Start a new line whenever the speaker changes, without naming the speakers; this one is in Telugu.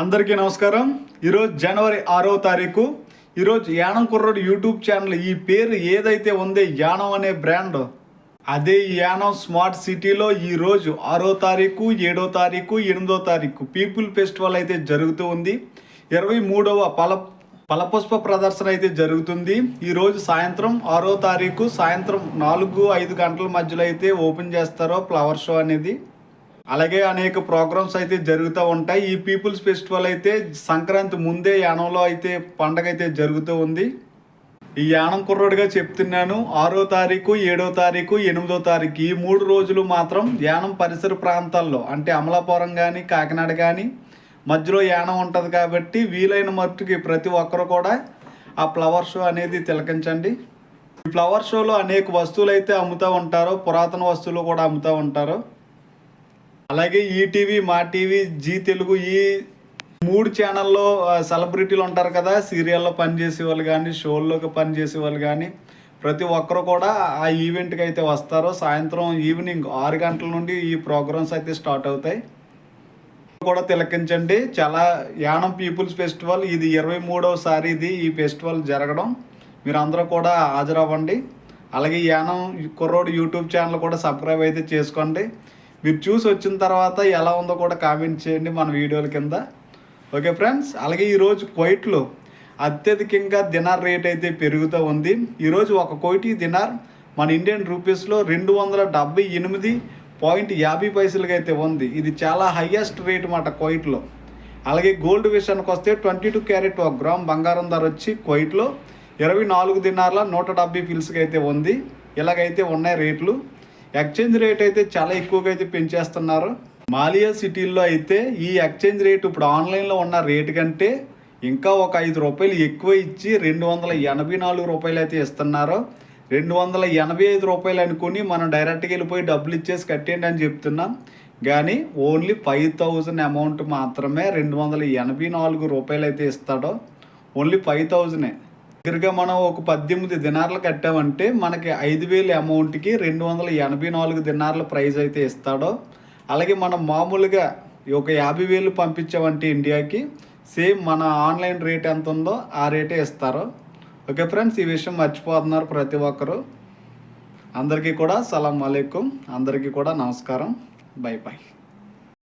అందరికీ నమస్కారం. ఈరోజు జనవరి ఆరో తారీఖు. ఈరోజు యానం కుర్రోడు యూట్యూబ్ ఛానల్ ఈ పేరు ఏదైతే ఉందో యానం అనే బ్రాండ్ అదే యానం స్మార్ట్ సిటీలో ఈరోజు ఆరో తారీఖు ఏడో తారీఖు ఎనిమిదో తారీఖు పీపుల్ ఫెస్టివల్ అయితే జరుగుతూ ఉంది. ఇరవై మూడవ పల ఫలపుష్ప ప్రదర్శన అయితే జరుగుతుంది. ఈరోజు సాయంత్రం ఆరో తారీఖు సాయంత్రం నాలుగు ఐదు గంటల మధ్యలో అయితే ఓపెన్ చేస్తారో ఫ్లవర్ షో అనేది. అలాగే అనేక ప్రోగ్రామ్స్ అయితే జరుగుతూ ఉంటాయి. ఈ పీపుల్స్ ఫెస్టివల్ అయితే సంక్రాంతి ముందే యానంలో అయితే పండగ అయితే జరుగుతూ ఉంది. ఈ యానం కుర్రోడుగా చెప్తున్నాను. ఆరో తారీఖు ఏడో తారీఖు ఎనిమిదో తారీఖు ఈ మూడు రోజులు మాత్రం యానం పరిసర ప్రాంతాల్లో అంటే అమలాపురం కానీ కాకినాడ కానీ మధ్యలో యానం ఉంటుంది కాబట్టి వీలైన మట్టుకి ప్రతి ఒక్కరు కూడా ఆ ఫ్లవర్ షో అనేది తిలకించండి. ఈ ఫ్లవర్ షోలో అనేక వస్తువులు అయితే అమ్ముతూ ఉంటారు. పురాతన వస్తువులు కూడా అమ్ముతూ ఉంటారు. అలాగే ఈటీవీ మా టీవీ జీ తెలుగు ఈ మూడు ఛానల్లో సెలబ్రిటీలు ఉంటారు కదా సీరియల్లో పనిచేసే వాళ్ళు కానీ షోల్లోకి పనిచేసే వాళ్ళు కానీ ప్రతి ఒక్కరు కూడా ఆ ఈవెంట్కి అయితే వస్తారు. సాయంత్రం ఈవినింగ్ ఆరు గంటల నుండి ఈ ప్రోగ్రామ్స్ అయితే స్టార్ట్ అవుతాయి. కూడా తిలకించండి. చాలా యానం పీపుల్స్ ఫెస్టివల్. ఇది ఇరవై మూడవసారి ఇది ఈ ఫెస్టివల్ జరగడం. మీరు అందరూ కూడా హాజరవ్వండి. అలాగే యానం కుర్రోడు యూట్యూబ్ ఛానల్ కూడా సబ్స్క్రైబ్ అయితే చేసుకోండి. మీరు చూసి వచ్చిన తర్వాత ఎలా ఉందో కూడా కామెంట్ చేయండి మన వీడియోల కింద. ఓకే ఫ్రెండ్స్ అలాగే ఈరోజు కోయిట్లో అత్యధికంగా దినార్ రేట్ అయితే పెరుగుతూ ఉంది. ఈరోజు ఒక కోటి దినార్ మన ఇండియన్ రూపీస్లో రెండు వందల డెబ్బై ఎనిమిది పాయింట్ యాభై పైసలుగా అయితే ఉంది. ఇది చాలా హయ్యెస్ట్ రేట్ మాట కోయిట్లో. అలాగే గోల్డ్ విషయానికి వస్తే ట్వంటీ టూ క్యారెట్ ఒక గ్రామ్ బంగారం ధర వచ్చి క్వైట్లో ఇరవై నాలుగు దినార్ల నూట డెబ్బై ఫిల్స్కి అయితే ఉంది. ఇలాగైతే ఉన్నాయి రేట్లు. ఎక్స్చేంజ్ రేట్ అయితే చాలా ఎక్కువగా అయితే పెంచేస్తున్నారు. మాలియా సిటీల్లో అయితే ఈ ఎక్స్చేంజ్ రేట్ ఇప్పుడు ఆన్లైన్లో ఉన్న రేటు కంటే ఇంకా ఒక ఐదు రూపాయలు ఎక్కువ ఇచ్చి రెండు వందల ఎనభై నాలుగు రూపాయలు అయితే ఇస్తున్నారు. రెండు వందల ఎనభై ఐదు రూపాయలు అనుకుని మనం డైరెక్ట్గా వెళ్ళిపోయి డబ్బులు ఇచ్చేసి కట్టేయండి అని చెప్తున్నాం. కానీ ఓన్లీ ఫైవ్ థౌజండ్ అమౌంట్ మాత్రమే రెండు వందల ఎనభై నాలుగు రూపాయలు అయితే ఇస్తాడో. ఓన్లీ ఫైవ్ థౌజండే దగ్గరగా మనం ఒక పద్దెనిమిది దినార్లు కట్టామంటే మనకి ఐదు వేలు అమౌంట్కి రెండు వందల ఎనభై నాలుగు దినార్ల ప్రైజ్ అయితే ఇస్తాడో. అలాగే మనం మామూలుగా ఒక యాభై వేలు పంపించామంటే ఇండియాకి సేమ్ మన ఆన్లైన్ రేట్ ఎంత ఉందో ఆ రేటే ఇస్తారు. ఓకే ఫ్రెండ్స్ ఈ విషయం మర్చిపోతున్నారు ప్రతి ఒక్కరు. అందరికీ కూడా సలాం అలైకుం. అందరికీ కూడా నమస్కారం. Bye bye